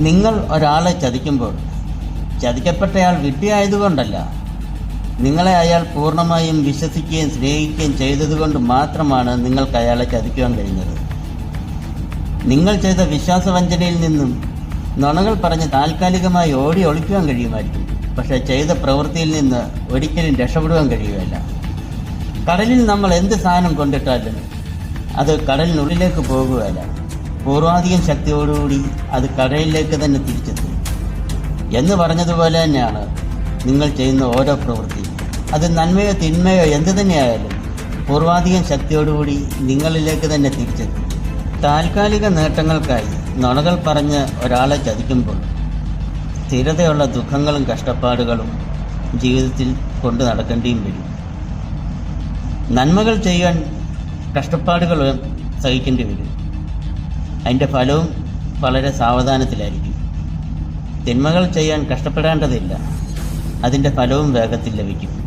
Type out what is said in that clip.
നിങ്ങൾ ഒരാളെ ചതിക്കുമ്പോൾ ചതിക്കപ്പെട്ടയാൾ വിഡ്ഢിയായതുകൊണ്ടല്ല. നിങ്ങളെ അയാൾ പൂർണമായും വിശ്വസിക്കുകയും സ്നേഹിക്കുകയും ചെയ്തതുകൊണ്ട് മാത്രമാണ് നിങ്ങൾക്ക് അയാളെ ചതിക്കുവാൻ കഴിഞ്ഞത്. നിങ്ങൾ ചെയ്ത വിശ്വാസവഞ്ചനയിൽ നിന്നും നുണകൾ പറഞ്ഞ് താൽക്കാലികമായി ഓടി ഒളിക്കുവാൻ കഴിയുമായിരിക്കും. പക്ഷേ ചെയ്ത പ്രവൃത്തിയിൽ നിന്ന് ഒരിക്കലും രക്ഷപ്പെടുവാൻ കഴിയുകയില്ല. കടലിൽ നമ്മൾ എന്ത് സാധനം കൊണ്ടിട്ടാലും അത് കടലിനുള്ളിലേക്ക് പോകുകയല്ല. പൂർവാധികം ശക്തിയോടുകൂടി അത് കടലിലേക്ക് തന്നെ തിരിച്ചെത്തും. എന്ന് പറഞ്ഞതുപോലെ തന്നെയാണ് നിങ്ങൾ ചെയ്യുന്ന ഓരോ പ്രവൃത്തിയും. അത് നന്മയോ തിന്മയോ എന്ത് തന്നെയായാലും പൂർവാധികം ശക്തിയോടുകൂടി നിങ്ങളിലേക്ക് തന്നെ തിരിച്ചെത്തും. താൽക്കാലിക നേട്ടങ്ങൾക്കായി നുണകൾ പറഞ്ഞ് ഒരാളെ ചതിക്കുമ്പോൾ സ്ഥിരതയുള്ള ദുഃഖങ്ങളും കഷ്ടപ്പാടുകളും ജീവിതത്തിൽ കൊണ്ടു നടക്കേണ്ടിയും വരും. നന്മകൾ ചെയ്യാൻ കഷ്ടപ്പാടുകൾ സഹിക്കേണ്ടി വരും. അതിന്റെ ഫലവും വളരെ സാവധാനത്തിലായിരിക്കും. തിന്മകൾ ചെയ്യാൻ കഷ്ടപ്പെടേണ്ടതില്ല. അതിന്റെ ഫലവും വേഗത്തിൽ ലഭിക്കും.